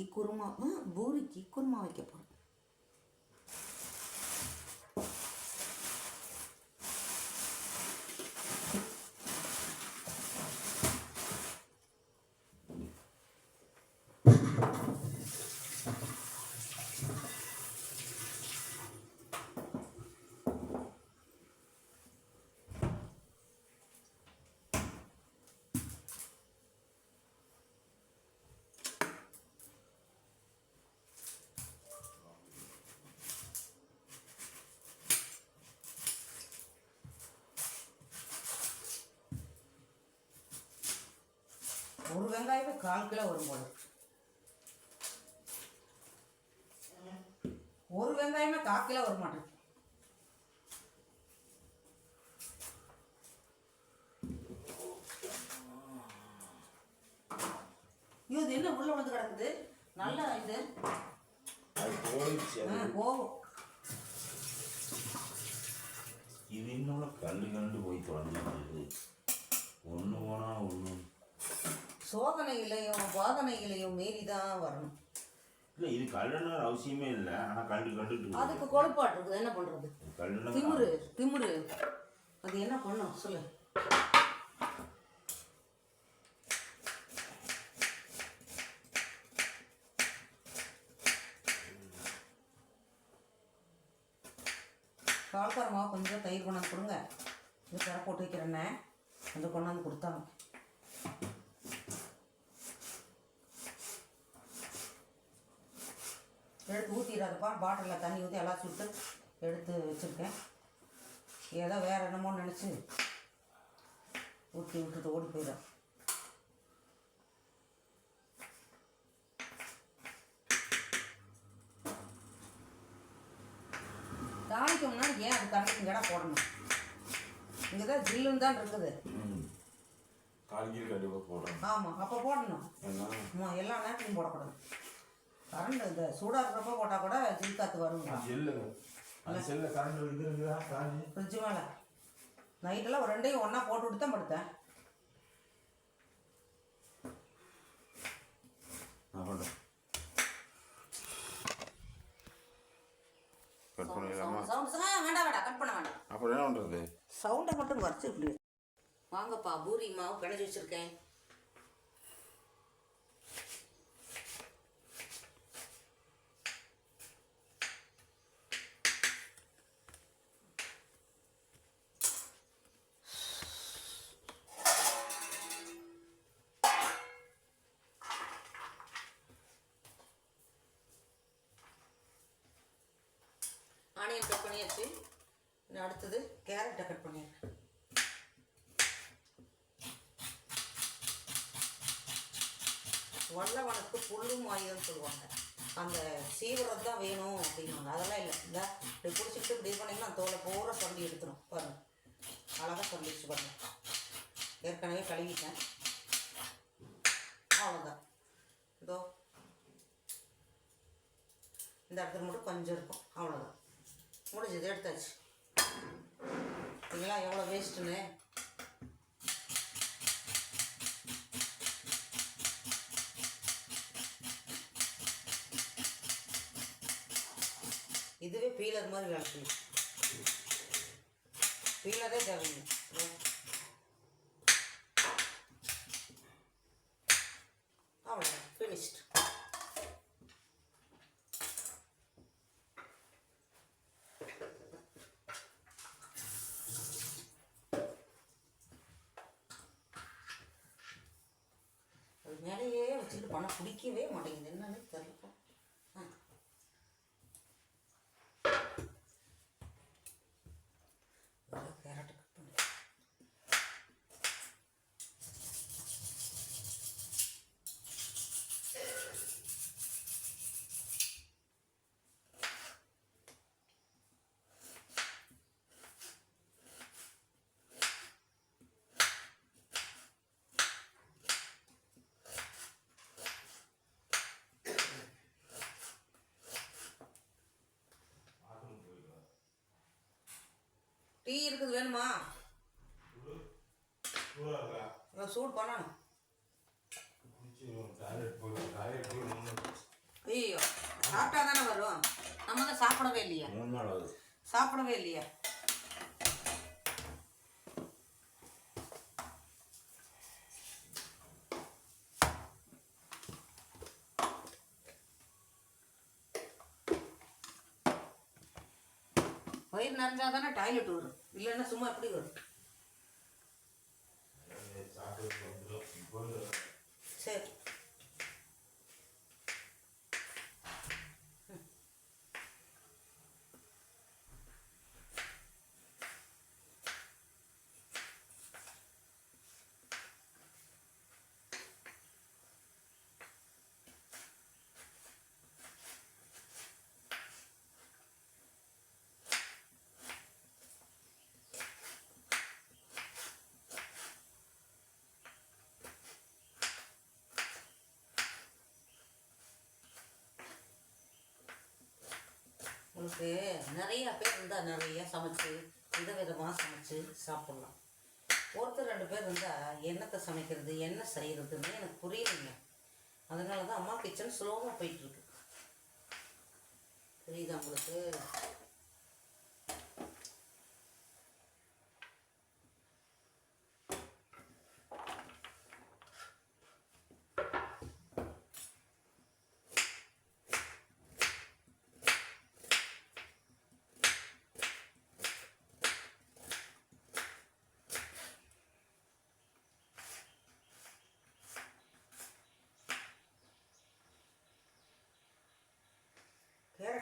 பூரிக்கு குருமா ஆ, பூரிக்கு குருமா வைக்க போகிறோம் ஒரு வெங்காயமே கால் கிலோ வரும் போல ஒரு வெங்காயமே கால் கிலோ வர மாட்டேன் ஐயோ இது என்ன உள்ள வந்து கிடக்குது? நல்லா இது. போகும். இது இன்னும் கல்லு கண்டு போய் தொலைஞ்சிருக்கு ஒன்று போனால் ஒன்று சோதனைகளையும் வாதனைகளையும் மீறி தான் வரணும். இல்லை இது கல்லுன்னு அவசியமே இல்லை. ஆனால் கண்டு கண்டுட்டு அதுக்கு கொழுப்பாட்டு இருக்குது. என்ன பண்றது? கல்லுன்னு திமிரு திமிரு. அது என்ன பண்ணும்? சொல்லு. பால்கார மாவு கொஞ்சம் தயிர் கொண்டாந்து கொடுங்க. இது போட்டு வைக்கிறேன்னே கொஞ்சம் கொண்டாந்து கொடுத்தாங்க. எடுத்து ஊற்றிடாதப்பா பாட்டிலில் தண்ணி ஊற்றி எல்லாம் சுட்டு எடுத்து வச்சுருக்கேன். ஏதோ வேறு என்னமோ நினச்சி ஊற்றி விட்டுட்டு ஓடி போயிடும். தாளிக்கணும்னா ஏன் அது கண்ணுக்கு இங்கடா போடணும்? இங்கே தான் ஜில்லுன்னு தான் இருக்குது ஆமாம் அப்போ போடணும். எல்லா நேரத்துலையும் போடக்கூடாது. கரண்ட் இந்த சூடாக இருக்கிறப்ப போட்டால் கூட ஜில் காற்று வருங்க செல்லு அந்த செல்லில் கரண்ட் இது இருக்குதா காஞ்சி ஃப்ரிட்ஜு மேலே. நைட்டெல்லாம் ஒரு ரெண்டையும் ஒன்றா போட்டு விட்டு தான் படுத்தேன். நான் பண்ணுறேன் கட் பண்ணிடலாமா? சவுண்ட் வேண்டாம் வேண்டாம். கட் பண்ண வேண்டாம். அப்புறம் என்ன பண்ணுறது சவுண்டை மட்டும் குறைச்சி வாங்கப்பா பூரி மாவு பிணைஞ்சு வச்சுருக்கேன். சொல்லுவாங்க. அந்த சீவிரம் தான் வேணும் அப்படின்வாங்க அதெல்லாம் இல்லை. இந்த இப்படி பிடிச்சிட்டு இப்படி பண்ணிங்கன்னா தோலை பூரா சொல்லி எடுத்துரும். பாருங்க. அழகாக சொல்லிடுச்சு பாருங்க. ஏற்கனவே கழுவிட்டேன். அவ்வளோதான் இதோ. இந்த இடத்துல மட்டும் கொஞ்சம் இருக்கும். அவ்வளோதான் முடிஞ்சது. எடுத்தாச்சு. இதெல்லாம் எவ்வளோ வேஸ்ட்டுன்னு இதுவே பீலர் மாதிரி வேலை செய்யும் பீலரே தேவையில்லை. இதோ. அவ்வளோதான் ஃபினிஷ்ட் அது மேலேயே வச்சுக்கிட்டு பணம் பிடிக்கவே மாட்டேங்குது. என்னன்னு தெரியல ஆ கேரட் கட் பண்ணு டீ இருக்குது வேணுமா? சூடு பண்ணணும். சாப்பிட்டா தானே வரும் நம்ம தான் சாப்பிடவே இல்லையா. மூணு நாள் ஆகுது. சாப்பிடவே இல்லையா. வயிறு நிறைஞ்சா தானே டாய்லெட் வரும் இல்லைன்னா சும்மா எப்படி வரும். உங்களுக்கு நிறைய பேர் இருந்தால் நிறைய சமைச்சு விதவிதமாக சமைச்சு சாப்பிட்லாம். ஒருத்தர் ரெண்டு பேர் இருந்தால் என்னத்தை சமைக்கிறது? என்ன செய்கிறதுன்னு எனக்கு புரியலைங்க. அதனால தான் அம்மா கிச்சன் ஸ்லோவாக போயிட்டுருக்கு புரியுது உங்களுக்கு?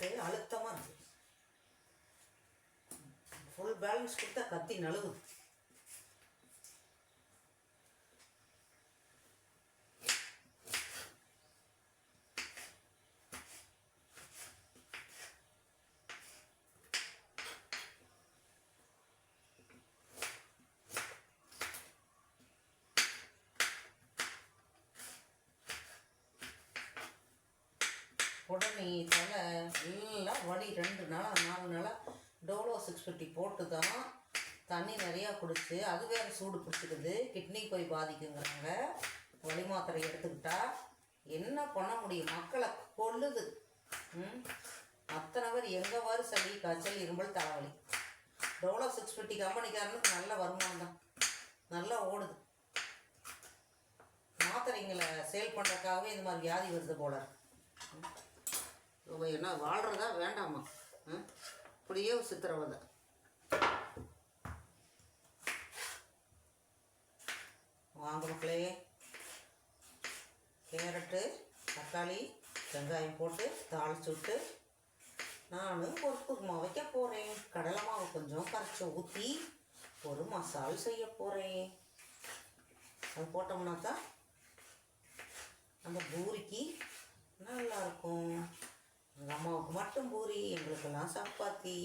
கேரட்டு அழுத்தமாக இருக்குது ஃபுல் பேலன்ஸ் கொடுத்தா கத்தி நழுவுது. உடனே தலை எல்லாம் வலி ரெண்டு நாளாக நாலு நாளாக டோலோ சிக்ஸ் ஃபிஃப்டி போட்டு தான் தண்ணி நிறையா குடிச்சு அது வேறு சூடு பிடிச்சிக்குது. கிட்னி போய் பாதிக்குங்கிறாங்க. வலி மாத்திரை எடுத்துக்கிட்டா என்ன பண்ண முடியும்? மக்களை கொல்லுது. ம்? அத்தனை பேர் எங்கே வரும் சளி காய்ச்சல் இரும்பல் தலைவலி. டோலோ சிக்ஸ் ஃபிஃப்டி கம்பெனிக்காரனுக்கு நல்ல வருமானம். தான் நல்லா ஓடுது. மாத்திரைங்களை சேல் பண்ணுறதுக்காகவே இந்த மாதிரி வியாதி வருது போல என்ன வாழ்கிறதா வேண்டாமா? ம்? இப்படியே ஒரு சித்திரவதை வாங்க மக்களே கேரட்டு தக்காளி வெங்காயம் போட்டு தாளிச்சு விட்டு நான் ஒரு குருமா வைக்க போகிறேன் கடலை மாவு கொஞ்சம் கரைச்சி ஊற்றி ஒரு மசால் செய்ய போகிறேன் அது போட்டோம்னா தான் அந்த பூரிக்கு நல்லாயிருக்கும் எங்கள் அம்மாவுக்கு மட்டும் பூரி எங்களுக்கெல்லாம் சப்பாத்தி.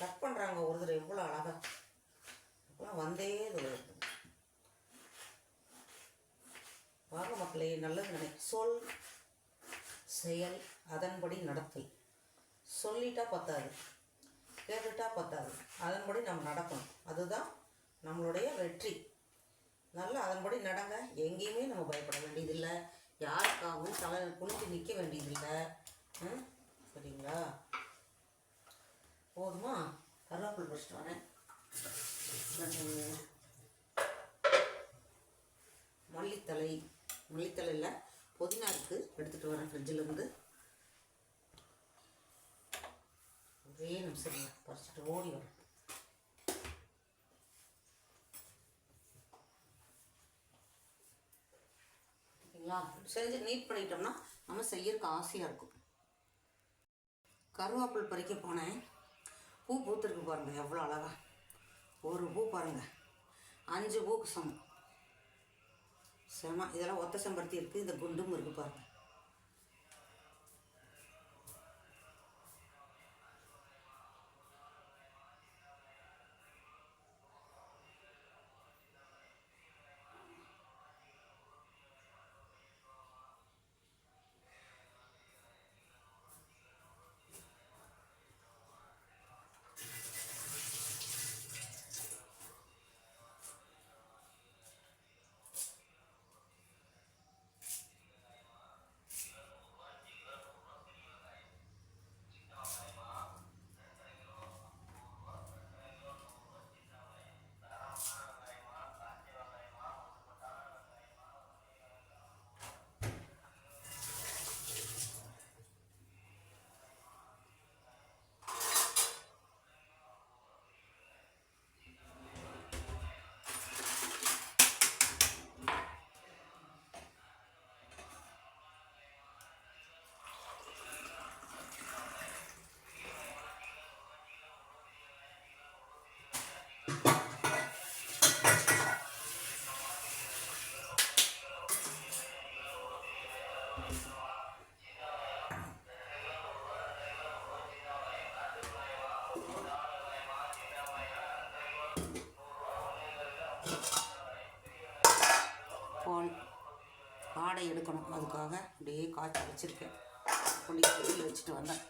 கட் பண்ணுறாங்க ஒரு தடவை எவ்வளோ அழகாக வந்தே இது வருது. வாங்க மக்களே நல்லது நினை சொல் செயல் அதன்படி நடத்தல். சொல்லிட்டா பத்தாது. கேட்டுட்டா பத்தாது. அதன்படி நம்ம நடக்கணும். அதுதான் நம்மளுடைய வெற்றி. நல்லா அதன்படி நடங்க. எங்கேயுமே நம்ம பயப்பட வேண்டியதில்லை. யாருக்காகவும் தலை குனிஞ்சு நிற்க வேண்டியதில்லை. ம்? சரிங்களா? போதுமா? கருவேப்பில் பிடிச்சிட்டு வரேன். மல்லித்தலை. மல்லித்தலையில் புதினா இருக்குது எடுத்துகிட்டு வரேன் ஃப்ரிட்ஜிலேருந்து ஒரே நிமிஷம் இருங்க. பறிச்சுட்டு ஓடி வரேன். ஓகேங்களா செஞ்சு நீட் பண்ணிட்டோம்னா நம்ம செய்யறதுக்கு ஆசையாக இருக்கும். கருவேப்பில் பறிக்க போனேன். பூ பூத்துருக்கு பாருங்க எவ்வளோ அழகா. ஒரு பூ பாருங்க அஞ்சு பூக்கு சமம். செம இதெல்லாம் ஒத்த செம்பருத்தி இருக்குது இந்த குண்டும் இருக்குது பாருங்கள் காடை எடுக்கணும். அதுக்காக அப்படியே காய்ச்சி வச்சுருக்கேன். புளி வெளியில் வச்சுட்டு வந்தேன்.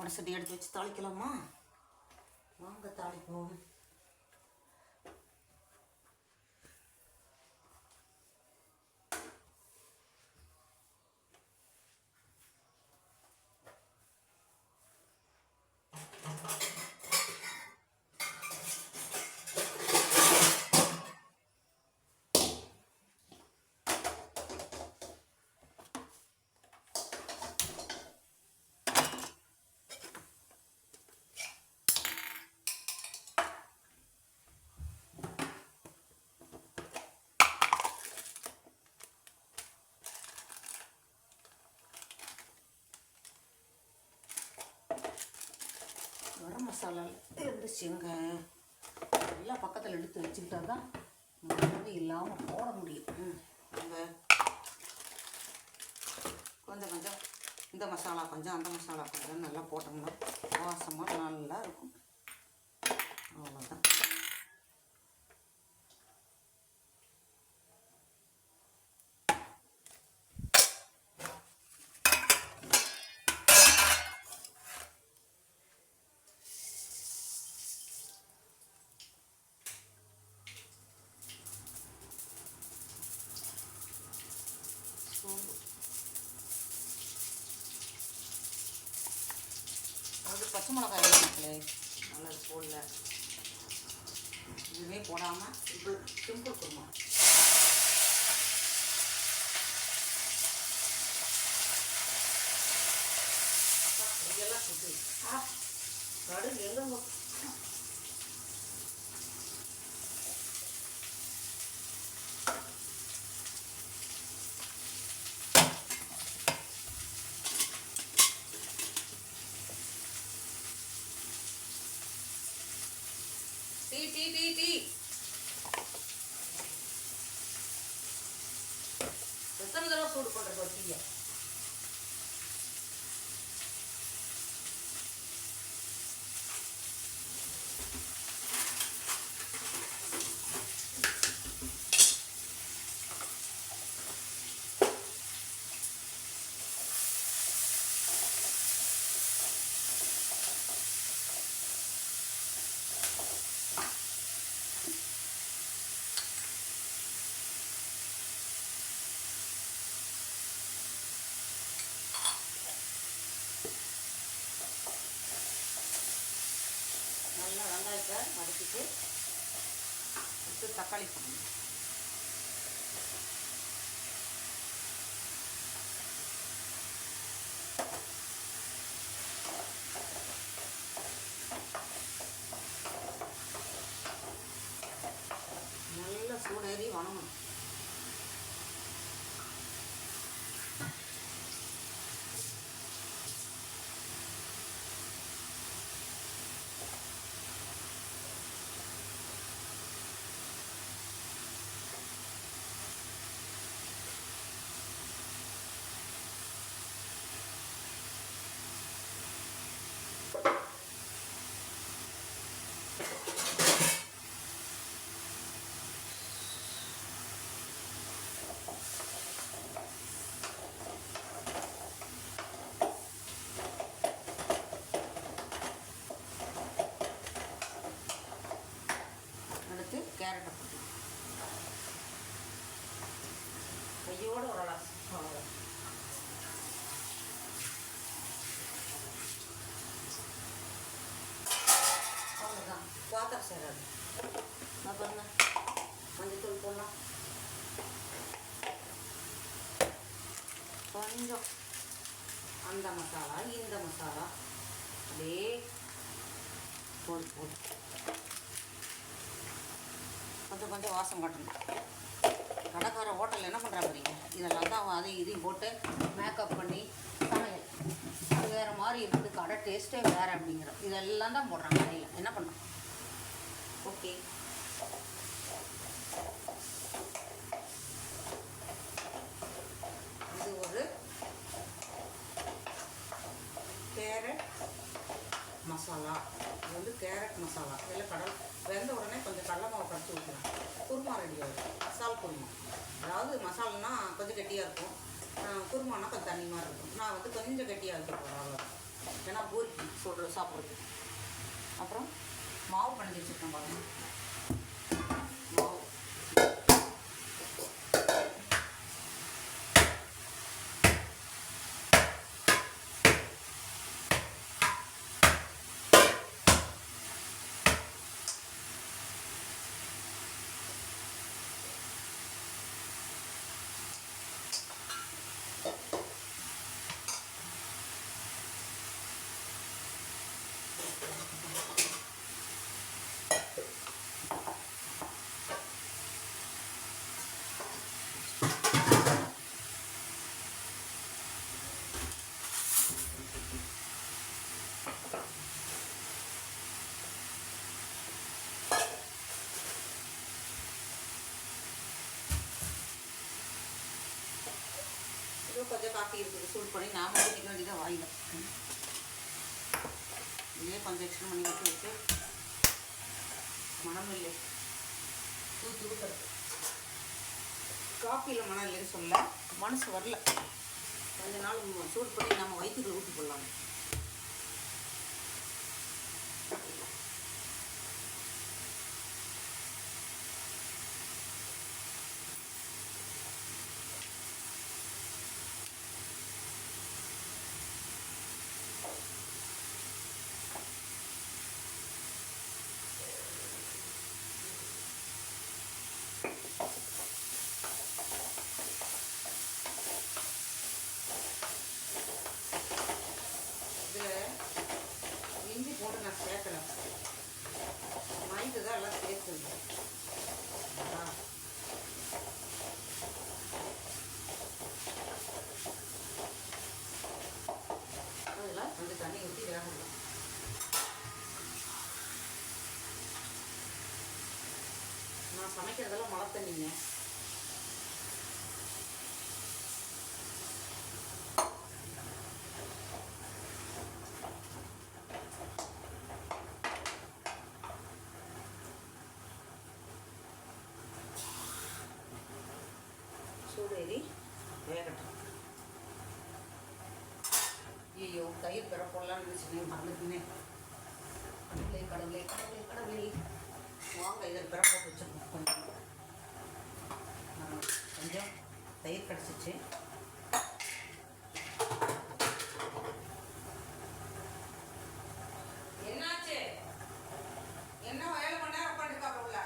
உடசட்டி எடுத்து வச்சு தாளிக்கலாமா? வாங்க தாளிப்போம் மசாலாலாம் மசாலா இருந்துச்சுங்க எல்லாம் பக்கத்தில் எடுத்து வச்சுக்கிட்டா தான் மருந்து இல்லாமல் போட முடியும். ம், நம்ம கொஞ்சம் கொஞ்சம். இந்த மசாலா கொஞ்சம் அந்த மசாலா கொஞ்சம் நல்லா போட்டோம்னா வாசமாக நல்லா இருக்கும். பச்சை மிளகாய் மக்களே நல்லது போடல. இதுவே போடாமல் சிம்பிள் சிம்பிள் குருமா இதெல்லாம் சுட்டு ஆ கடுகு எங்கே iti அடுத்து தக்காளி போடணும் நல்ல சூடேறி வணங்கணும் அடுத்து கேரட்டை போட்டு கையோட ஒரு அலசு அவ்வளோதான் அவ்வளோதான் பாத்திரம் சேராது நான் பாருங்க மஞ்சத்தூள் போடலாம் கொஞ்சம் அந்த மசாலா இந்த மசாலா அப்படியே போடு போடு கொஞ்சம் கொஞ்சம் வாசம் காட்டணும். கடைக்கார ஹோட்டலில் என்ன பண்ணுறாங்க பாருங்க. இதெல்லாம் தான் அதையும் இதையும் போட்டு மேக்கப் பண்ணி சமையல். அது வேறு மாதிரி டேஸ்ட்டே வேறு அப்படிங்கிறோம் இதெல்லாம் தான் போடுறாங்க கடையில். என்ன பண்ணலாம் ஓகே இது ஒரு கேரட் மசாலா. இது வந்து கேரட் மசாலா. இதில் கடல் வெந்த உடனே கொஞ்சம் கடலை மாவு கடைச்சி ஊற்றலாம் குருமா ரெடி ஆகும் மசால் குருமா. அதாவது மசாலானா கொஞ்சம் கெட்டியாக இருக்கும். குருமானா கொஞ்சம் தண்ணி மாதிரி இருக்கும். நான் வந்து கொஞ்சம் கெட்டியாக வைக்க அவ்வளோ ஏன்னா பூரிக்கு சொல்கிற சாப்பிட்றது அப்புறம்? மாவு பண்ணி வச்சுருக்கேன் பாருங்கள் மாவு இது கொஞ்சம் காஃபி இருக்குது சூடு பண்ணி நாம ஊற்றிக்க வேண்டியதாக வாயில். இதே கொஞ்சம் எக்ஸ்ட்ரா பண்ணி வச்சு வச்சு மனம் இல்லை. ஊற்றி ஊற்றுறது காஃபியில் மனம் இல்லைன்னு சொல்ல மனசு வரல. கொஞ்ச நாள் சூட் சூடு பண்ணி நம்ம வயிற்றுக்கு ஊற்றி போடலாம் இதில் இஞ்சி போட்டு நான் சேர்க்கல மைது தான் எல்லாம் சேர்த்துங்க அதில் கொஞ்சம் தண்ணி ஊற்றி வேகணும் நான் சமைக்கிறதெல்லாம் மழை தண்ணிங்க. சூடேறி வேகட்டும். ஐயோ தயிர் பெற போடலான்னு வச்சுக்கே மறந்துட்டுனே. கடவுளே கடவுளே கடவுளே கடவுளே. வாங்க இதில் பெற போட்டு வச்சுருக்கோம் கொஞ்சம். கொஞ்சம் தயிர் கிடச்சிச்சு என்னாச்சு என்ன வேலை பண்ண நேரம் உட்காந்துருக்காங்க உள்ள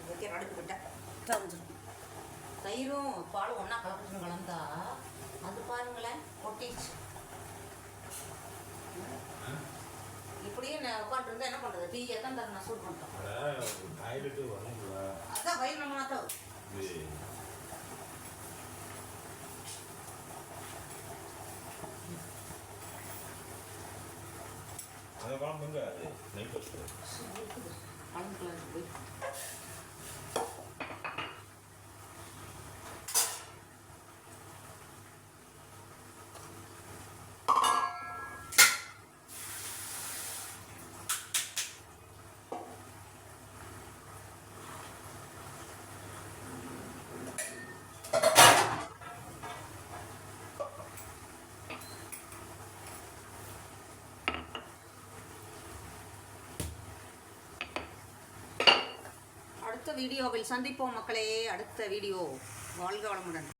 வைக்கிற அடுப்புக்கிட்ட தெரிஞ்சிடும் தயிரும் பாலும் ஒன்றா கலக்கணும் கலந்தா அது பாருங்களேன் கொட்டிடுச்சு. இப்படியே நான் உட்காந்துருந்தா என்ன பண்ணுறது டீ எத்தனை தர நான் சூட் வரணுங்களா அதான் வயிறு நம்ம நாட்டம் அது நைட் வச்சு அடுத்த வீடியோவில் சந்திப்போம் மக்களே. அடுத்த வீடியோ. வாழ்க வளமுடன்.